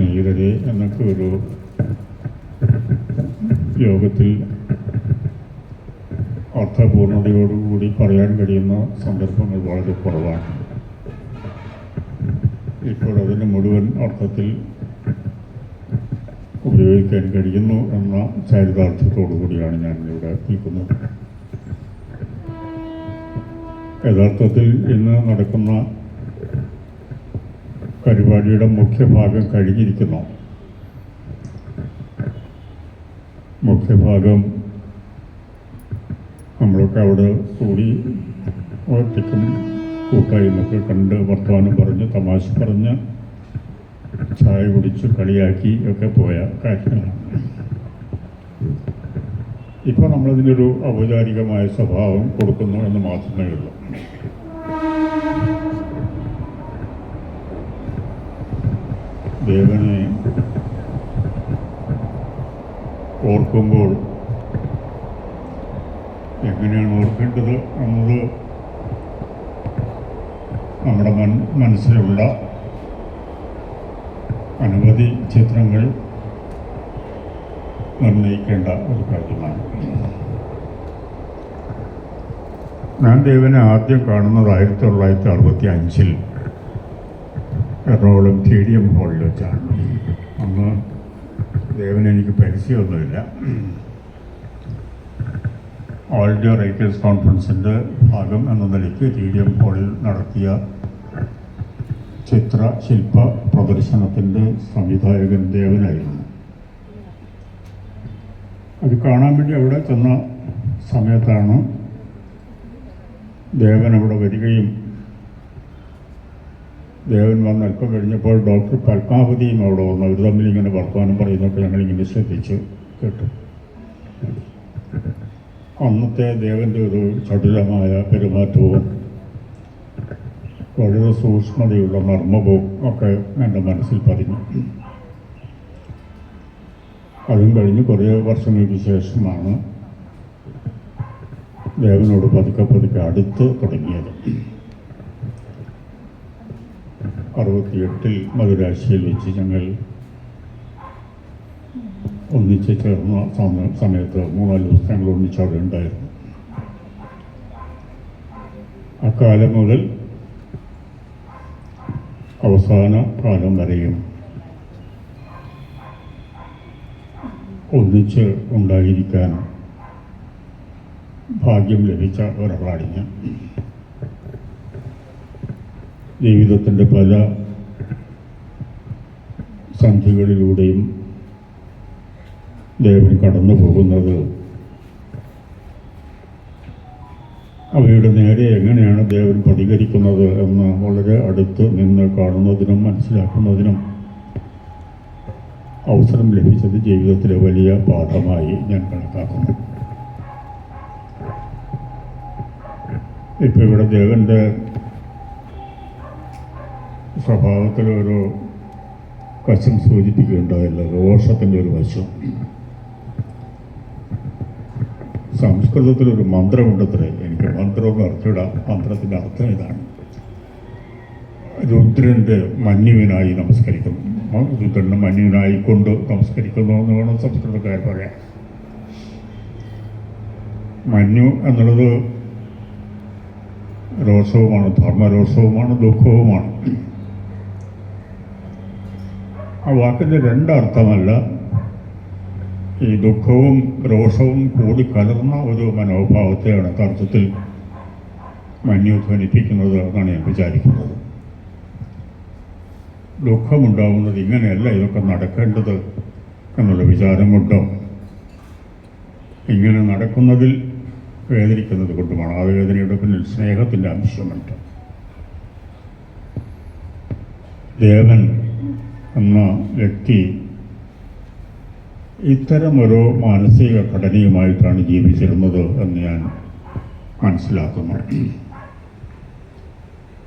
സ്നേഹിതരെ എന്നൊക്കെ ഒരു യോഗത്തിൽ അർത്ഥപൂർണതയോടുകൂടി പറയാൻ കഴിയുന്ന സന്ദർഭങ്ങൾ വളരെ കുറവാണ്. ഇപ്പോൾ അതിന് മുഴുവൻ അർത്ഥത്തിൽ ഉപയോഗിക്കാൻ കഴിയുന്നു എന്ന ചരിതാർത്ഥത്തോടു കൂടിയാണ് ഞാൻ ഇവിടെ നിൽക്കുന്നത്. യഥാർത്ഥത്തിൽ ഇന്ന് നടക്കുന്ന പരിപാടിയുടെ മുഖ്യഭാഗം കഴിഞ്ഞിരിക്കുന്നു. മുഖ്യഭാഗം നമ്മളൊക്കെ അവിടെ കൂടി ഒറ്റയ്ക്കും കൂട്ടായ്മൊക്കെ കണ്ട് വർത്തമാനം പറഞ്ഞ് തമാശ പറഞ്ഞ് ചായ കുടിച്ച് കളിയാക്കി ഒക്കെ പോയ കാര്യങ്ങളാണ്. ഇപ്പോൾ നമ്മളതിനൊരു ഔപചാരികമായ സ്വഭാവം കൊടുക്കുന്നു എന്ന് മാത്രമേ ഉള്ളൂ. ദേവനെ ഓർക്കുമ്പോൾ എങ്ങനെയാണ് ഓർക്കേണ്ടത് എന്നത് നമ്മുടെ മൻ മനസ്സിലുള്ള അനവധി ചിത്രങ്ങൾ നിർണയിക്കേണ്ട ഒരു കാര്യമാണ്. ഞാൻ ദേവനെ ആദ്യം കാണുന്നത് ആയിരത്തി തൊള്ളായിരത്തി അറുപത്തി അഞ്ചിൽ എറണാകുളം ടി ഡി എം ഹാളിൽ വെച്ചാണ്. അന്ന് ദേവന് എനിക്ക് പരിചയമൊന്നുമില്ല. ഓൾ ഇന്ത്യ റൈറ്റേഴ്സ് കോൺഫറൻസിന്റെ ഭാഗം എന്ന നിലയ്ക്ക് ടി ഡി എം ഹാളിൽ നടത്തിയ ചിത്ര ശില്പ പ്രദർശനത്തിന്റെ സംവിധായകൻ ദേവനായിരുന്നു. അത് കാണാൻ വേണ്ടി അവിടെ ചെന്ന സമയത്താണ് ദേവൻ അവിടെ വരികയും ദേവൻ വന്ന് അല്പം കഴിഞ്ഞപ്പോൾ ഡോക്ടർ പത്മാവതിയും അവിടെ വന്നു. അവർ തമ്മിൽ ഇങ്ങനെ വർത്തമാനം പറയുന്നപ്പോൾ ഞങ്ങളിങ്ങനെ ശ്രദ്ധിച്ച്. കേട്ടു. അന്നത്തെ ദേവന്റെ ഒരു ചടുലമായ പെരുമാറ്റവും വളരെ സൂക്ഷ്മതയുള്ള നർമ്മവും ഒക്കെ എന്റെ മനസ്സിൽ പതിഞ്ഞു. അതും കഴിഞ്ഞ് കുറേ വർഷങ്ങൾക്ക് ശേഷമാണ് ദേവനോട് പതുക്കെ പതുക്കെ അടുത്ത് തുടങ്ങിയത്. അറുപത്തിയെട്ടിൽ മധുരാശിയിൽ വെച്ച് ഞങ്ങൾ ഒന്നിച്ച് ചേർന്ന സമ- സമയത്ത് മൂന്നാൽ ദിവസം ഞങ്ങൾ ഒന്നിച്ച് അവിടെ ഉണ്ടായിരുന്നു. അക്കാലം മുതൽ അവസാന കാലം വരെയും ഒന്നിച്ച് ഉണ്ടായിരിക്കാൻ ഭാഗ്യം ലഭിച്ച ഒരാളാണ് ഞാൻ. ജീവിതത്തിന്റെ പല സന്ധികളിലൂടെയും ദേവൻ കടന്നു പോകുന്നത്. അവയുടെ നേരെ എങ്ങനെയാണ് ദേവൻ പ്രതികരിക്കുന്നത് എന്ന് വളരെ അടുത്ത് നിന്ന് കാണുന്നതിനും മനസ്സിലാക്കുന്നതിനും അവസരം ലഭിച്ചത് ജീവിതത്തിലെ വലിയ പാഠമായി ഞാൻ കണക്കാക്കുന്നു. ഇപ്പോൾ ഇവിടെ ദേവന്റെ സ്വഭാവത്തിലൊരു വശം സൂചിപ്പിക്കുകയുണ്ടായില്ല. രോഷത്തിന്റെ ഒരു വശം. സംസ്കൃതത്തിലൊരു മന്ത്രമുണ്ടത്രേ. എനിക്ക് മന്ത്രമൊന്നും അറിഞ്ഞൂടാ. മന്ത്രത്തിന്റെ അർത്ഥം ഇതാണ്. രുദ്രന്റെ മന്യുവിനായി നമസ്കരിക്കുന്നു. രുദ്രന്റെ മന്യുവിനായി കൊണ്ട് നമസ്കരിക്കുന്നു എന്ന് വേണം സംസ്കൃതക്കാർ പറയാൻ. മന്യു എന്നുള്ളത് രോഷവുമാണ് ധർമ്മരോഷവുമാണ് ദുഃഖവുമാണ്. ആ വാക്കിന്റെ രണ്ടർത്ഥമല്ല. ഈ ദുഃഖവും രോഷവും കൂടി കലർന്ന ഒരു മനോഭാവത്തെയാണ് യഥാർത്ഥത്തിൽ മഞ്ഞു ധ്വനിപ്പിക്കുന്നത് എന്നാണ് ഞാൻ വിചാരിക്കുന്നത്. ദുഃഖമുണ്ടാവുന്നത് ഇങ്ങനെയല്ല ഇതൊക്കെ നടക്കേണ്ടത് എന്നുള്ള വിചാരം കൊണ്ടോ ഇങ്ങനെ നടക്കുന്നതിൽ വേദനിക്കുന്നത് കൊണ്ടുമാണ്. ആ വേദനയുടെ പിന്നിൽ സ്നേഹത്തിന്റെ അംശമുണ്ട്. ദേവൻ എന്ന വ്യക്തി ഇത്തരമൊരു മാനസിക ഘടനയുമായിട്ടാണ് ജീവിച്ചിരുന്നത് എന്ന് ഞാൻ മനസ്സിലാക്കുന്നു.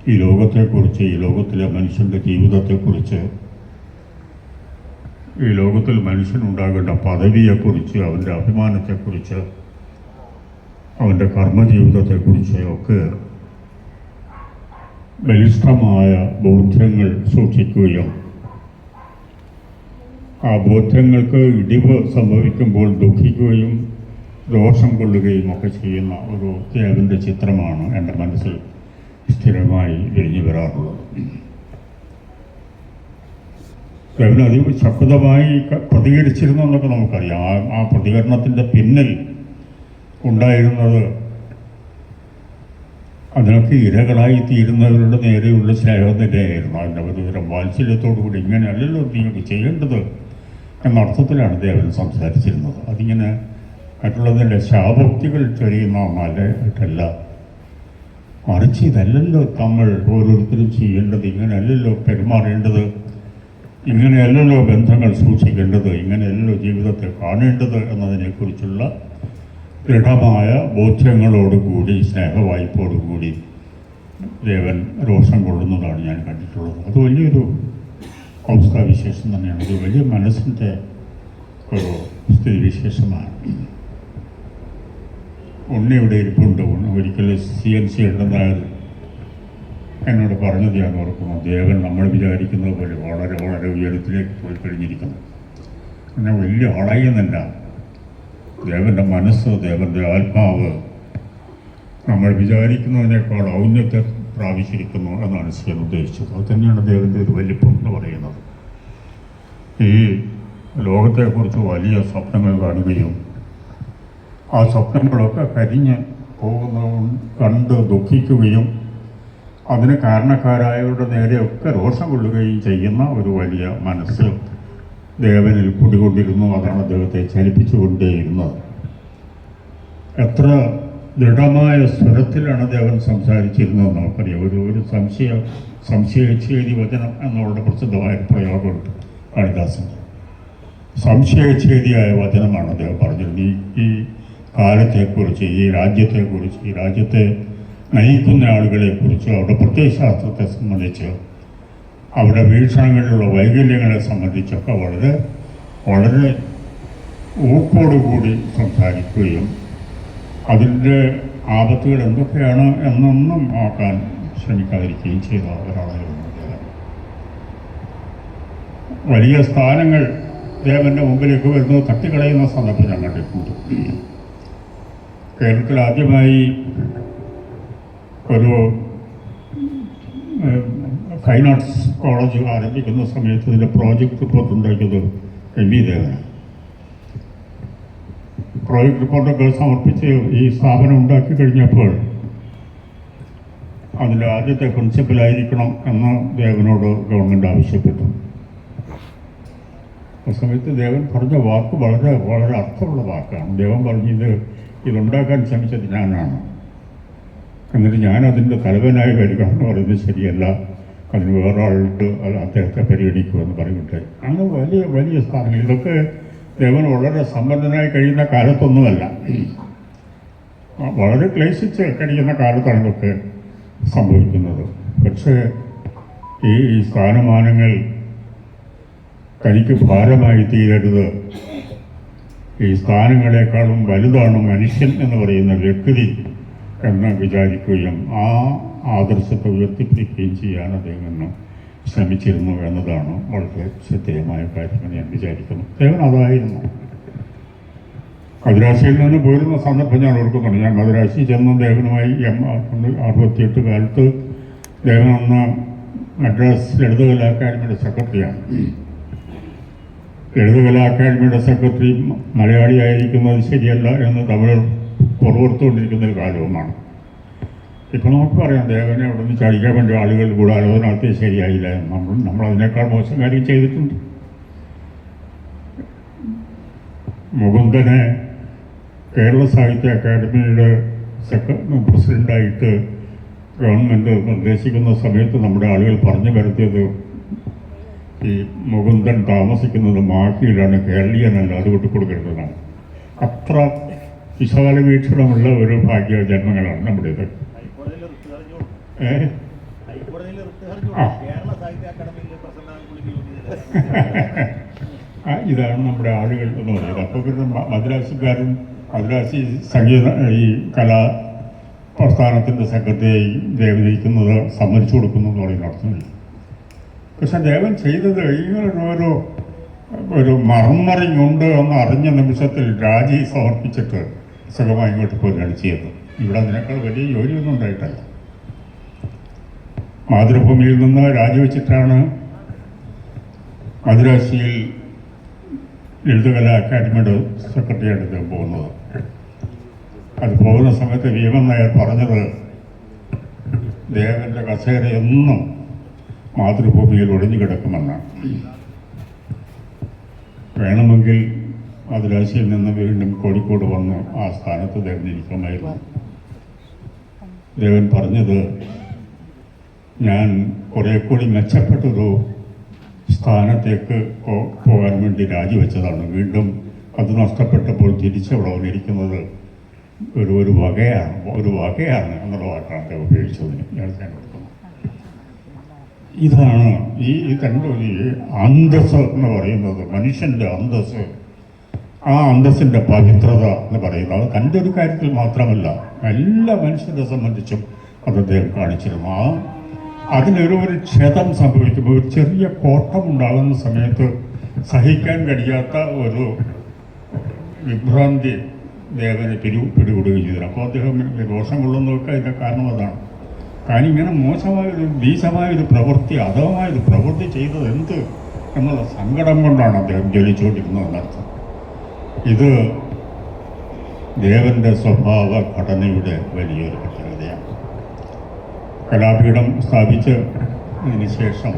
ഈ ലോകത്തെക്കുറിച്ച് ഈ ലോകത്തിലെ മനുഷ്യന്റെ ജീവിതത്തെക്കുറിച്ച് ഈ ലോകത്തിൽ മനുഷ്യനുണ്ടാകേണ്ട പദവിയെക്കുറിച്ച് അവന്റെ അഭിമാനത്തെക്കുറിച്ച് അവന്റെ കർമ്മജീവിതത്തെക്കുറിച്ച് ഒക്കെ ബലിഷ്ഠമായ ബോധ്യങ്ങൾ സൂക്ഷിക്കുകയും ആ ബോധ്യങ്ങൾക്ക് ഇടിവ് സംഭവിക്കുമ്പോൾ ദുഃഖിക്കുകയും ദോഷം കൊള്ളുകയും ഒക്കെ ചെയ്യുന്ന ഒരു ദേവന്റെ ചിത്രമാണ് എന്റെ മനസ്സിൽ സ്ഥിരമായി വിരിഞ്ഞു വരാറുള്ളത്. ദേവൻ അതി ശക്തമായി പ്രതികരിച്ചിരുന്നു എന്നൊക്കെ നമുക്കറിയാം. ആ പ്രതികരണത്തിന്റെ പിന്നിൽ ഉണ്ടായിരുന്നത് അതിനൊക്കെ ഇരകളായി തീരുന്നവരുടെ നേരെയുള്ള സ്നേഹം തന്നെയായിരുന്നു അതിന്റെ ഒരു തരം വാത്സല്യത്തോടു കൂടി ഇങ്ങനെയല്ലല്ലോ നീ ചെയ്യേണ്ടത്? എന്ന അർത്ഥത്തിലാണ് ദേവൻ സംസാരിച്ചിരുന്നത്. അതിങ്ങനെ മറ്റുള്ളതിന്റെ ശാപോക്തികൾ ചൊരിയുന്ന ഒന്നല്ല മറിച്ച് ഇതല്ലല്ലോ നമ്മൾ ഓരോരുത്തരും ചെയ്യേണ്ടത് ഇങ്ങനെയല്ലല്ലോ പെരുമാറേണ്ടത് ഇങ്ങനെയല്ലല്ലോ ബന്ധങ്ങൾ സൂക്ഷിക്കേണ്ടത് ഇങ്ങനെയല്ലല്ലോ ജീവിതത്തെ കാണേണ്ടത് എന്നതിനെക്കുറിച്ചുള്ള ദൃഢമായ ബോധ്യങ്ങളോടുകൂടി സ്നേഹവായ്പോടുകൂടി ദേവൻ രോഷം കൊള്ളുന്നതാണ് ഞാൻ കണ്ടിട്ടുള്ളത്. അത് വലിയൊരു അവസ്ഥാവിശേഷം തന്നെയാണ്. ഒരു വലിയ മനസ്സിന്റെ ഒരു സ്ഥിതിവിശേഷമാണ് ഉണ്ണി ഇവിടെ ഇരിപ്പുണ്ട്. ഒരിക്കലും സി എൻ സി ഉണ്ടെന്നായത് എന്നോട് പറഞ്ഞത് ഞാൻ ഓർക്കുന്നു. ദേവൻ നമ്മൾ വിചാരിക്കുന്നത് പോലെ വളരെ വളരെ ഉയരത്തിലേക്ക് പോയി കഴിഞ്ഞിരിക്കുന്നു പിന്നെ വലിയ ആളായി എന്നല്ല ദേവന്റെ മനസ്സ് ദേവന്റെ ആത്മാവ് നമ്മൾ വിചാരിക്കുന്നതിനേക്കാൾ ഔന്നത്തെ പ്രാപിച്ചിരിക്കുന്നു എന്നാണ് ചെയ്യാൻ ഉദ്ദേശിച്ചത്. അത് തന്നെയാണ് അദ്ദേഹത്തിന്റെ ഒരു വലിപ്പം എന്ന് പറയുന്നത്. ഈ ലോകത്തെക്കുറിച്ച് വലിയ സ്വപ്നങ്ങൾ കാണുകയും ആ സ്വപ്നങ്ങളൊക്കെ കരിഞ്ഞ് പോകുന്നതും കണ്ട് ദുഃഖിക്കുകയും അതിന് കാരണക്കാരായവരുടെ നേരെയൊക്കെ രോഷം കൊള്ളുകയും ചെയ്യുന്ന ഒരു വലിയ മനസ്സ് ദേവനിൽ കുടികൊണ്ടിരുന്നു അതാണ് അദ്ദേഹത്തെ ചലിപ്പിച്ചുകൊണ്ടേയിരുന്നത്. എത്ര ദൃഢമായ സ്വരത്തിലാണ് ദേവൻ സംസാരിച്ചിരുന്നത്. നമുക്കറിയാം. ഒരു ഒരു സംശയ സംശയച്ഛേദി വചനം എന്നുള്ള പ്രസിദ്ധമായ പ്രയോഗമുണ്ട് കാളിദാസൻ സംശയച്ഛേദിയായ വചനമാണ് അദ്ദേഹം പറഞ്ഞത് ഈ ഈ കാലത്തെക്കുറിച്ച് ഈ രാജ്യത്തെക്കുറിച്ച് ഈ രാജ്യത്തെ നയിക്കുന്ന ആളുകളെക്കുറിച്ച് അവരുടെ പ്രത്യയശാസ്ത്രത്തെ സംബന്ധിച്ച് അവരുടെ വീക്ഷണങ്ങളിലുള്ള വൈകല്യങ്ങളെ സംബന്ധിച്ചൊക്കെ വളരെ വളരെ ഊക്കോടുകൂടി സംസാരിക്കുകയും അതിന്റെ ആപത്തുകൾ എന്തൊക്കെയാണ് എന്നൊന്നും ആക്കാൻ ശ്രമിക്കാതിരിക്കുകയും ചെയ്ത ഒരാളായിരുന്നു വലിയ സ്ഥാനങ്ങൾ ദേവന്റെ മുമ്പിലേക്ക് വരുന്നത് തട്ടിക്കളയുന്ന സന്ദർഭം ഞാൻ കണ്ടിട്ടുണ്ട്. കേരളത്തിൽ ആദ്യമായി ഒരു ഫൈൻ ആർട്സ് കോളേജ് ആരംഭിക്കുന്ന സമയത്ത് ഇതിന്റെ പ്രോജക്റ്റ് റിപ്പോർട്ട് ഉണ്ടാക്കിയത് എം വി ദേവനാണ്. പ്രോജക്റ്റ് റിപ്പോർട്ടൊക്കെ സമർപ്പിച്ച് ഈ സ്ഥാപനം ഉണ്ടാക്കി കഴിഞ്ഞപ്പോൾ അതിന്റെ ആദ്യത്തെ പ്രിൻസിപ്പലായിരിക്കണം എന്ന് ദേവനോട് ഗവൺമെന്റ് ആവശ്യപ്പെട്ടു. ആ സമയത്ത് ദേവൻ പറഞ്ഞ വാക്ക് വളരെ വളരെ അർത്ഥമുള്ള വാക്കാണ്. ദേവൻ പറഞ്ഞത് ഇതുണ്ടാക്കാൻ ശ്രമിച്ചത് ഞാനാണ്. എന്നിട്ട് ഞാൻ അതിന്റെ തലവനായി വരിക എന്ന് പറയുന്നത് ശരിയല്ല. അതിന് വേറെ ആൾക്ക് അത് അദ്ദേഹത്തെ പരിഗണിക്കുമെന്ന് പറയുന്നുണ്ട്. അങ്ങനെ വലിയ വലിയ സ്ഥാനങ്ങൾ. ഇതൊക്കെ ദേവൻ വളരെ സമ്പന്നനായി കഴിയുന്ന കാലത്തൊന്നുമല്ല. വളരെ ക്ലേശിച്ച് കഴിയുന്ന കാലത്താണ് ഇതൊക്കെ സംഭവിക്കുന്നത്. പക്ഷേ ഈ ഈ സ്ഥാനമാനങ്ങൾ തനിക്ക് ഭാരമായി തീരരുത്. ഈ സ്ഥാനങ്ങളെക്കാളും വലുതാണ് മനുഷ്യൻ എന്ന് പറയുന്ന വ്യക്തി എന്ന് വിചാരിക്കുകയും ആ ആദർശത്തെ ഉയർത്തിപ്പിടിക്കുകയും ചെയ്യാൻ അദ്ദേഹം ഇന്ന് ശ്രമിച്ചിരുന്നു എന്നതാണ് വളരെ ശ്രദ്ധേയമായ കാര്യമെന്ന് ഞാൻ വിചാരിക്കുന്നു. ദേവൻ അതായിരുന്നു. മദ്രാശിയിൽ നിന്ന് പോരുന്ന സന്ദർഭം ഞാൻ ഓർക്കുന്നുണ്ട്. ഞാൻ മദ്രാശി ചെന്ന് ദേവനുമായി എം അറുപത്തിയെട്ട് കാലത്ത് ദേവൻ അന്ന് മദ്രാസ് ലളിതകലാ അക്കാദമിയുടെ സെക്രട്ടറിയാണ്. ലളിതകലാ അക്കാദമിയുടെ സെക്രട്ടറി മലയാളിയായിരിക്കുന്നത് ശരിയല്ല എന്ന് തമിഴർ പുറത്തുകൊണ്ടിരിക്കുന്ന ഒരു കാലവുമാണ്. ഇപ്പം നമുക്ക് പറയാം ദേവനെ അവിടെ നിന്ന് ചാടിക്കാൻ വേണ്ടി ആളുകൾ ഗൂഢാലോചന നടത്തി ശരിയായില്ല. നമ്മൾ അതിനേക്കാൾ മോശം കാര്യം ചെയ്തിട്ടുണ്ട്. മുകുന്ദനെ കേരള സാഹിത്യ അക്കാദമിയുടെ സെക്ര പ്രസിഡന്റായിട്ട് ഗവൺമെന്റ് നിർദ്ദേശിക്കുന്ന സമയത്ത് നമ്മുടെ ആളുകൾ പറഞ്ഞു വരുത്തിയത് ഈ മുകുന്ദൻ താമസിക്കുന്നത് മാഹിയിലാണ് കേരളീയനല്ല അത് വിട്ടുകൊടുക്കരുതെന്നാണ് അത്ര വിശാല വീക്ഷണമുള്ള ഒരു ഭാഗ്യ ജന്മങ്ങളാണ് നമ്മുടേത്. ഇതാണ് നമ്മുടെ ആളുകൾ എന്ന് പറയുന്നത്. അപ്പോൾ പിന്നെ മദ്രാസുകാരും മദ്രാസി സംഗീത ഈ കലാ പ്രസ്ഥാനത്തിന്റെ സെക്രട്ടറിയായി ദേവനിക്കുന്നത് സമ്മതിച്ചു കൊടുക്കുന്നു എന്ന് പറയുന്ന അർത്ഥമില്ല പക്ഷെ ദേവൻ ചെയ്തത് ഇങ്ങനെ ഓരോ ഒരു മർമ്മറിഞ്ഞുണ്ട് എന്ന് അറിഞ്ഞ നിമിഷത്തിൽ രാജി സമർപ്പിച്ചിട്ട് സുഖമായി ഇങ്ങോട്ട് പോവുകയാണ് ചെയ്തത് ഇവിടെ അതിനേക്കാൾ വലിയ ജോലിയൊന്നും ഉണ്ടായിട്ടല്ല. മാതൃഭൂമിയിൽ നിന്ന് രാജിവെച്ചിട്ടാണ് മദുരാശിയിൽ ലളിതകലാ അക്കാദമിയുടെ സെക്രട്ടറിയായിട്ട് ഇദ്ദേഹം പോകുന്നത്. അത് പോകുന്ന സമയത്ത് ഭീമൻ നായർ പറഞ്ഞത് ദേവന്റെ കസേരയൊന്നും മാതൃഭൂമിയിൽ ഒളിഞ്ഞു കിടക്കുമെന്നാണ്. വേണമെങ്കിൽ മദുരാശിയിൽ നിന്ന് വീണ്ടും കോഴിക്കോട് വന്ന് ആ സ്ഥാനത്ത് തിരഞ്ഞിരിക്കുമായിരുന്നു ദേവൻ പറഞ്ഞത് ഞാൻ കുറെ കൂടി മെച്ചപ്പെട്ടൊരു സ്ഥാനത്തേക്ക് പോകാൻ വേണ്ടി രാജിവെച്ചതാണ്. വീണ്ടും അത് നഷ്ടപ്പെട്ടപ്പോൾ തിരിച്ചവിടെ വന്നിരിക്കുന്നത് ഒരു ഒരു വകയാണ് ഒരു വകയാണ് എന്നുള്ള വാക്കാണ് അദ്ദേഹം ഉപയോഗിച്ചതിന് ഞാൻ ഓർക്കുന്നു. ഇതാണ് ഈ കണ്ടു ഈ അന്തസ് എന്ന് പറയുന്നത് മനുഷ്യന്റെ അന്തസ് ആ അന്തസ്സിന്റെ പവിത്രത എന്ന് പറയുന്നത് അത് ഒരു കാര്യത്തിൽ മാത്രമല്ല എല്ലാ മനുഷ്യരെ സംബന്ധിച്ചും അത് അദ്ദേഹം കാണിച്ചിരുന്നു. ആ അതിനൊരു ഒരു ക്ഷതം സംഭവിക്കുമ്പോൾ ഒരു ചെറിയ കോട്ടം ഉണ്ടാകുന്ന സമയത്ത് സഹിക്കാൻ കഴിയാത്ത ഒരു വിഭ്രാന്തി ദേവനെ പിരി പിടികൂടുകയും ചെയ്തു. അപ്പോൾ അദ്ദേഹം ദോഷം കൊള്ളുന്നതൊക്കെ അതിന്റെ കാരണം അതാണ്. കാരണം ഇങ്ങനെ മോശമായൊരു നീചമായൊരു പ്രവൃത്തി അധമമായൊരു പ്രവൃത്തി ചെയ്തത് എന്ത് എന്നുള്ള സങ്കടം കൊണ്ടാണ് അദ്ദേഹം ജ്വലിച്ചുകൊണ്ടിരുന്നത് എന്നർത്ഥം ഇത് ദേവന്റെ സ്വഭാവ ഘടനയുടെ വലിയൊരു കലാപീഠം സ്ഥാപിച്ച് ശേഷം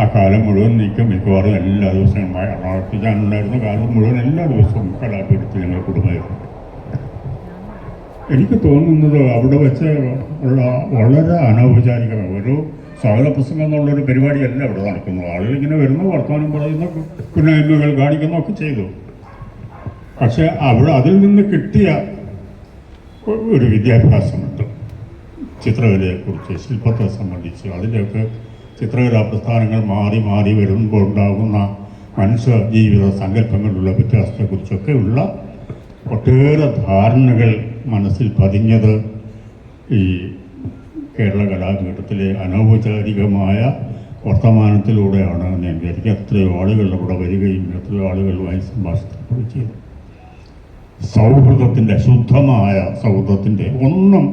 ആ കാലം മുഴുവൻ നീക്കം മിക്കവാറും എല്ലാ ദിവസവും എറണാകുളത്ത് ഞാനുണ്ടായിരുന്ന കാലം മുഴുവൻ എല്ലാ ദിവസവും കലാപീഠത്തിൽ ഞങ്ങൾ കുടുംബമായിരുന്നു എനിക്ക് തോന്നുന്നത് അവിടെ വെച്ച് ഉള്ള വളരെ അനൗപചാരികമായ ഒരു സ്വാഗത പ്രസംഗം എന്നുള്ളൊരു പരിപാടിയല്ല ഇവിടെ നടക്കുന്നു ആളുകൾ ഇങ്ങനെ വരുന്നു വർത്തമാനം പറയുന്നു പിന്നെ കാണിക്കുന്നു ഒക്കെ ചെയ്തു. പക്ഷെ അവിടെ അതിൽ നിന്ന് കിട്ടിയ ഒരു വിദ്യാഭ്യാസമുണ്ട്. ചിത്രകലയെക്കുറിച്ച് ശില്പത്തെ സംബന്ധിച്ച് അതിന്റെയൊക്കെ ചിത്രകലാ പ്രസ്ഥാനങ്ങൾ മാറി മാറി വരുമ്പോൾ ഉണ്ടാകുന്ന മനുഷ്യ ജീവിത സങ്കല്പങ്ങളിലുള്ള വ്യത്യാസത്തെക്കുറിച്ചൊക്കെ ഉള്ള ഒട്ടേറെ ധാരണകൾ മനസ്സിൽ പതിഞ്ഞത് ഈ കേരള കലാപീഠത്തിലെ അനൗപചാരികമായ വർത്തമാനത്തിലൂടെയാണ് ഞാൻ വിചാരിക്കും എത്രയോ ആളുകൾ അവിടെ വരികയും എത്രയോ ആളുകളുമായി സംഭാഷിക്കുകയും ചെയ്തു സൗഹൃദത്തിന്റെ ശുദ്ധമായ സൗഹൃദത്തിന്റെ ഒന്നും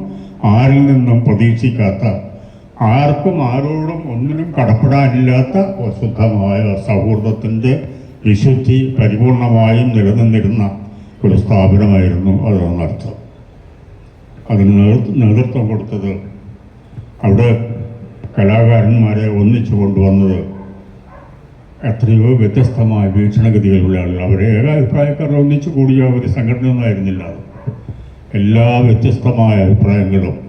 ആരിൽ നിന്നും പ്രതീക്ഷിക്കാത്ത ആർക്കും ആരോടും ഒന്നിനും കടപ്പെടാനില്ലാത്ത ഒരു ശുദ്ധമായ സൗഹൃദത്തിന്റെ വിശുദ്ധി പരിപൂർണമായും നിലനിന്നിരുന്ന ഒരു സ്ഥാപനമായിരുന്നു അത് അർത്ഥം അതിന് നേതൃ- നേതൃത്വം കൊടുത്തത് അവിടെ കലാകാരന്മാരെ ഒന്നിച്ചു കൊണ്ടുവന്നത് എത്രയോ വ്യത്യസ്തമായ വീക്ഷണഗതികളുള്ള ആളുകൾ. അവരെ ഏകാഭിപ്രായക്കാർ ഒന്നിച്ചു കൂടിയ ഒരു സംഘടനയൊന്നും ആയിരുന്നില്ല അത്. എല്ലാ വ്യത്യസ്തമായ അഭിപ്രായങ്ങളും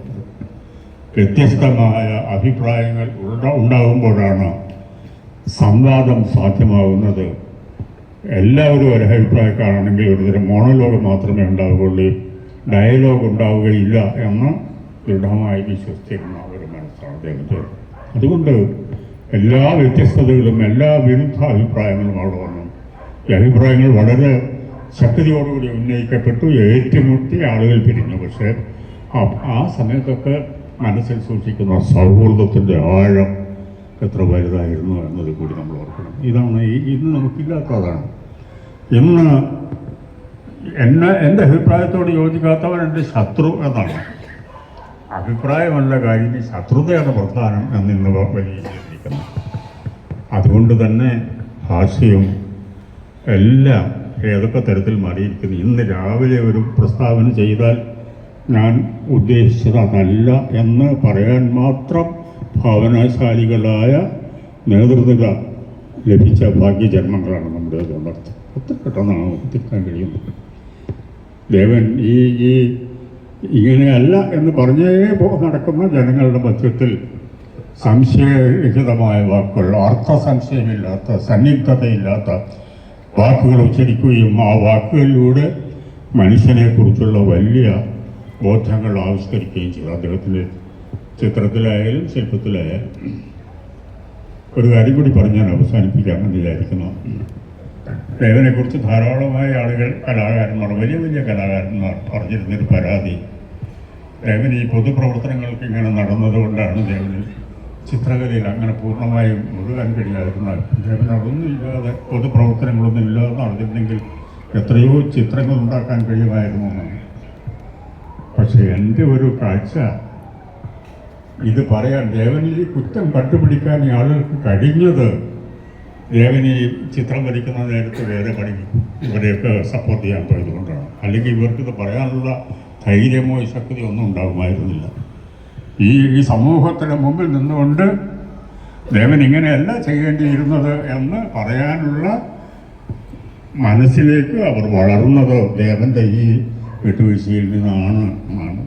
വ്യത്യസ്തമായ അഭിപ്രായങ്ങൾ ഉണ്ട- ഉണ്ടാകുമ്പോഴാണ് സംവാദം സാധ്യമാകുന്നത് എല്ലാവരും ഒരു അഭിപ്രായക്കാരാണെങ്കിൽ ഒരുതരം മോണോലോഗ് മാത്രമേ ഉണ്ടാവുകയുള്ളൂ. ഡയലോഗ് ഉണ്ടാവുകയില്ല എന്ന് ദൃഢമായി വിശ്വസിച്ചിരുന്ന ഒരു മനസ്സാണ് അദ്ദേഹത്തെ. അതുകൊണ്ട് എല്ലാ വ്യത്യസ്തതകളും എല്ലാ വിരുദ്ധ അഭിപ്രായങ്ങളും അവിടെ വന്നു. ഈ അഭിപ്രായങ്ങൾ വളരെ ശക്തിയോടുകൂടി ഉന്നയിക്കപ്പെട്ടു. ഏറ്റുമുട്ടി ആളുകൾ പിരിഞ്ഞു. പക്ഷേ ആ- സമയത്തൊക്കെ മനസ്സിൽ സൂക്ഷിക്കുന്ന സൗഹൃദത്തിന്റെ ആഴം എത്ര വലുതായിരുന്നു എന്നത് കൂടി നമ്മൾ ഓർക്കണം. ഇതാണ് ഈ ഇന്ന് നമുക്കില്ലാത്തതാണ്. ഇന്ന് എന്നെ എന്റെ അഭിപ്രായത്തോട് യോജിക്കാത്തവൻ എന്റെ ശത്രു എന്നാണ്. അഭിപ്രായമല്ല കാര്യം ശത്രുതയാണ് പ്രധാനം എന്നിന്ന് വലിയ അതുകൊണ്ട് തന്നെ ഭാഷയും എല്ലാം ഏതൊക്കെ തരത്തിൽ മാറിയിരിക്കുന്നു. ഇന്ന് രാവിലെ ഒരു പ്രസ്താവന ചെയ്താൽ ഞാൻ ഉദ്ദേശിച്ചത് അതല്ല എന്ന് പറയാൻ മാത്രം ഭാവനാശാലികളായ നേതൃത്വ ലഭിച്ച ഭാഗ്യജന്മങ്ങളാണ് നമ്മുടെ ഉണർത്തം ഒത്തിരി പെട്ടെന്നാണ് ഒത്തിരിക്കാൻ കഴിയുന്നത്. ദേവൻ ഈ ഈ ഇങ്ങനെയല്ല എന്ന് പറഞ്ഞേ നടക്കുന്ന ജനങ്ങളുടെ മധ്യത്തിൽ സംശയരഹിതമായ വാക്കുകൾ അർത്ഥ സംശയമില്ലാത്ത സന്നിഗ്ധതയില്ലാത്ത വാക്കുകൾ ഉച്ചരിക്കുകയും ആ വാക്കുകളിലൂടെ മനുഷ്യനെക്കുറിച്ചുള്ള വലിയ ബോധങ്ങൾ ആവിഷ്കരിക്കുകയും ചെയ്തു. അദ്ദേഹത്തിന്റെ ചിത്രത്തിലായാലും ശില്പത്തിലായാലും ഒരു കാര്യം കൂടി പറഞ്ഞ് ഞാൻ അവസാനിപ്പിക്കാമെന്ന് വിചാരിക്കുന്നു. ദേവനെക്കുറിച്ച് ധാരാളമായ ആളുകൾ കലാകാരന്മാർ വലിയ വലിയ കലാകാരന്മാർ പറഞ്ഞിരുന്നൊരു പരാതി. ദേവൻ ഈ പൊതുപ്രവർത്തനങ്ങൾക്ക് ഇങ്ങനെ നടന്നതുകൊണ്ടാണ് ദേവന് ചിത്രകലയിൽ അങ്ങനെ പൂർണമായും മുഴുകാൻ കഴിയാതിരുന്ന ദേവൻ അതൊന്നും ഇല്ലാതെ പൊതുപ്രവർത്തനങ്ങളൊന്നും ഇല്ലാതെ നടന്നിരുന്നെങ്കിൽ എത്രയോ ചിത്രങ്ങൾ ഉണ്ടാക്കാൻ കഴിയുമായിരുന്നു എന്നാണ് പക്ഷേ എന്റെ ഒരു കാഴ്ച ഇത് പറയാൻ ദേവനിൽ കുറ്റം കണ്ടുപിടിക്കാൻ ആളുകൾക്ക് കഴിഞ്ഞത് ദേവനി ചിത്രം വരയ്ക്കുന്ന നേരത്ത് വേറെ പണി ഇവരെയൊക്കെ സപ്പോർട്ട് ചെയ്യാൻ പോയതുകൊണ്ടാണ്. അല്ലെങ്കിൽ ഇവർക്കിത് പറയാനുള്ള ധൈര്യമോ ശക്തിയോ ഒന്നും ഉണ്ടാകുമായിരുന്നില്ല. ഈ ഈ സമൂഹത്തിന് മുമ്പിൽ നിന്നുകൊണ്ട് ദേവൻ ഇങ്ങനെയല്ല ചെയ്യേണ്ടിയിരുന്നത് എന്ന് പറയാനുള്ള മനസ്സിലേക്ക് അവർ വളർന്നത് ദേവന്റെ ഈ വിട്ടുവീഴ്ചയിൽ നിന്നാണ്.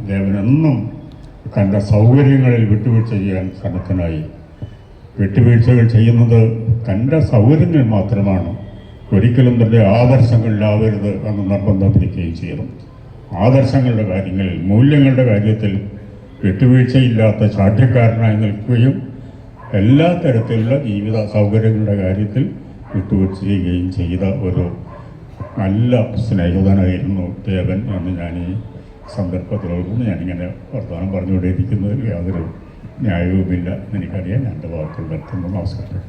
ദേവനെന്നും തന്റെ സൗകര്യങ്ങളിൽ വിട്ടുവീഴ്ച ചെയ്യാൻ സന്നദ്ധനായി. വിട്ടുവീഴ്ചകൾ ചെയ്യുന്നത് തന്റെ സൗകര്യങ്ങൾ മാത്രമാണ്. ഒരിക്കലും തന്റെ ആദർശങ്ങളിലാവരുത് എന്ന് നിർബന്ധം പിടിക്കുകയും ചെയ്തു. ആദർശങ്ങളുടെ കാര്യങ്ങളിൽ മൂല്യങ്ങളുടെ കാര്യത്തിൽ വിട്ടുവീഴ്ചയില്ലാത്ത ചാഠ്യക്കാരനായി നിൽക്കുകയും എല്ലാ തരത്തിലുള്ള ജീവിത സൗകര്യങ്ങളുടെ കാര്യത്തിൽ വിട്ടുവീഴ്ച ചെയ്യുകയും ചെയ്ത ഒരു നല്ല സ്നേഹിതനായിരുന്നു ദേവൻ എന്ന് ഞാൻ ഈ സന്ദർഭത്തിലോടുന്നു ഞാനിങ്ങനെ വർത്തമാനം പറഞ്ഞുകൊണ്ടിരിക്കുന്നതിൽ യാതൊരു ന്യായവുമില്ല എന്ന് എനിക്കറിയാം ഞാൻ എന്റെ വാക്കുകൾ നിർത്തുന്നു. നമസ്കാരം.